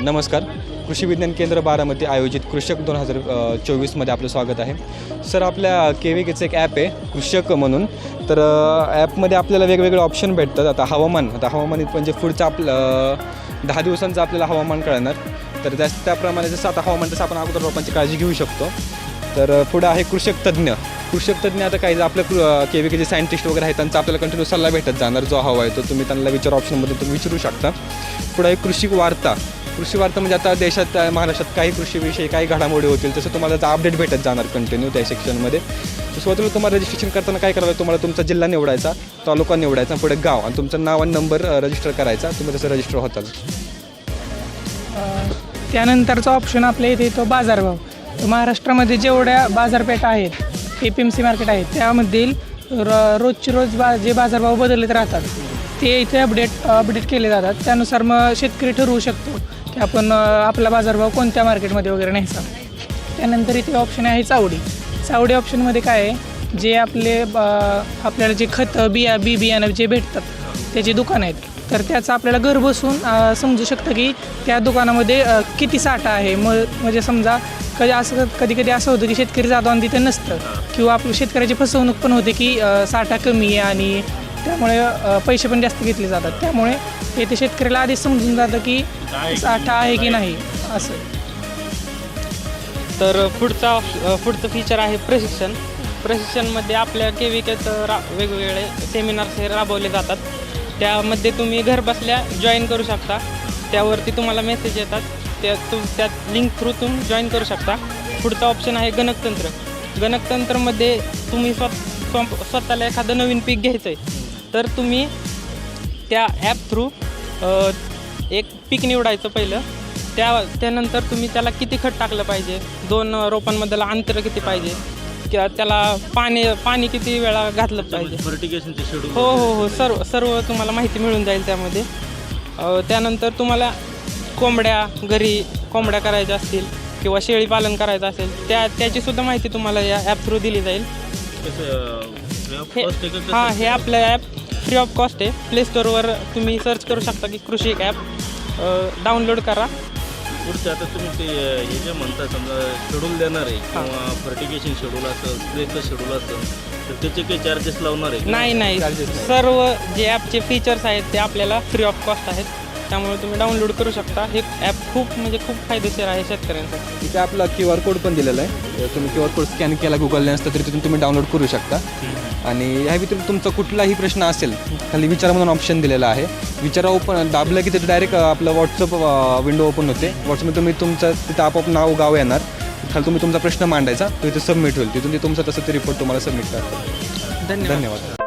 नमस्कार. कृषी विज्ञान केंद्र बारामती आयोजित कृषक दोन हजार चोवीसमध्ये आपलं स्वागत आहे. सर आपल्या के केचं एक ॲप आहे कृषक म्हणून. तर ॲपमध्ये आपल्याला वेगवेगळे ऑप्शन भेटतात. आता हवामान आता हवामान म्हणजे पुढचं आपलं दहा दिवसांचं आपल्याला हवामान कळणार. तर त्या त्याप्रमाणे जसं आता हवामान तसं आपण अगोदर रोपांची काळजी घेऊ शकतो. तर पुढं आहे कृषक तज्ज्ञ. कृषक तज्ज्ञ आता काही आपल्या के व्ही केचे सायंटिस्ट वगैरे आहेत त्यांचा आपल्याला कंटिन्यू सल्ला भेटत जाणार. जो हवा आहे तो तुम्ही त्यांना विचार ऑप्शनमध्ये तुम्ही विचारू शकता. पुढं आहे कृषी वार्ता. कृषी वार्ता म्हणजे आता देशात महाराष्ट्रात काही कृषीविषयी काही घडामोडी होतील तसं तुम्हाला त्याचा अपडेट भेटत जाणार कंटिन्यू त्या सेक्शनमध्ये तर सुरुवातीला तुम्हाला रजिस्ट्रेशन करताना काय करावं? तुम्हाला तुमचा जिल्हा निवडायचा तालुका निवडायचा पुढे गाव आणि तुमचं नाव आणि नंबर रजिस्टर करायचा. तुम्ही तसं रजिस्टर होताल. त्यानंतरचा ऑप्शन आपल्या इथे येतो बाजारभाव. महाराष्ट्रामध्ये जेवढ्या बाजारपेठा आहेत A P M C market आहेत त्यामधील र रोजचे रोज बा जे बाजारभाव बदलत राहतात ते इथे अपडेट अपडेट केले जातात. त्यानुसार मग शेतकरी ठरवू शकतो की आपण आपला बाजारभाव कोणत्या मार्केटमध्ये वगैरे न्यायचा. त्यानंतर इथे ऑप्शन आहे चावडी. चावडी ऑप्शनमध्ये काय आहे? जे आपले ब- आपल्याला जे खतं बिया बी बियाणं जे भेटतात त्याची दुकान आहेत. तर त्याचं आपल्याला घर बसून समजू शकतं की त्या दुकानामध्ये किती साठा आहे. म म्हणजे समजा कधी असं कधी कधी असं होतं की शेतकरी जातो आणि तिथं नसतं. किंवा आपलं शेतकऱ्याची फसवणूक पण होते की साठा कमी आहे आणि त्यामुळे पैसे पण जास्त घेतले जातात. त्यामुळे येथे शेतकऱ्याला आधीच समजून जातं की साठा आहे की नाही असं. तर पुढचा ऑप्श- पुढचं फीचर आहे प्रशिक्षण. प्रशिक्षणमध्ये आपल्या के रा वेगवेगळे सेमिनार्स हे राबवले जातात. त्यामध्ये तुम्ही घरबसल्या जॉईन करू शकता. त्यावरती तुम्हाला मेसेज येतात. त्या तु त्यात लिंक थ्रू तुम्ही जॉईन करू शकता. पुढचा ऑप्शन आहे गणकतंत्र. गणकतंत्रमध्ये तुम्ही स्वत स्वतःला एखादं नवीन पीक घ्यायचं आहे तर तुम्ही त्या ॲप थ्रू एक पीक निवडायचं पहिलं. त्या त्यानंतर तुम्ही त्याला किती खत टाकलं पाहिजे? दोन रोपांमधलं अंतर किती पाहिजे? किंवा त्याला पाणी पाणी किती वेळा घातलं पाहिजे? फर्टिगेशनचे शेड्यूल हो हो हो. सर्व सर्व तुम्हाला माहिती मिळून जाईल त्यामध्ये. त्यानंतर तुम्हाला कोंबड्या घरी कोंबड्या करायच्या असतील किंवा शेळी पालन करायचं असेल त्या त्याचीसुद्धा माहिती तुम्हाला या ॲप थ्रू दिली जाईल. हां हे आपलं ॲप फ्री ऑफ कॉस्ट आहे. प्ले स्टोअरवर तुम्ही सर्च करू शकता की कृषी एक ॲप डाउनलोड करा. पुढचे आता तुम्ही ते हे जे म्हणता समजा शेड्यूल देणार आहे किंवा फर्टिगेशन शेड्यूल असेल स्प्रेचं शेड्यूल असेल तर त्याचे काही चार्जेस लावणार आहे नाही नाही. सर्व जे ॲपचे फीचर्स आहेत ते आपल्याला फ्री ऑफ कॉस्ट आहेत. त्यामुळे तुम्ही डाउनलोड करू शकता. हे ॲप खूप म्हणजे खूप फायदेशीर आहे शेतकऱ्यांसाठी इथे आपला क्यू आर कोड पण दिलेला आहे. तुम्ही क्यू आर कोड स्कॅन केला गुगल लेन्स तर तिथून तुम्ही डाउनलोड करू शकता. आणि ह्या व्यतिरिक्त तुमचा कुठलाही प्रश्न असेल खाली विचारा म्हणून ऑप्शन दिलेला आहे. विचारा ओपन दाबलं की तिथे डायरेक्ट आपलं व्हॉट्सअप विंडो ओपन होते. व्हॉट्सअपमध्ये तुम्ही तुमचं तिथं आपोआप नाव गाव येणार. खाली तुम्ही तुमचा प्रश्न मांडायचा तो इथे सबमिट होईल. तिथून ते तुमचं तसं ते रिपोर्ट तुम्हाला सबमिट करतात. धन्यवाद. धन्यवाद.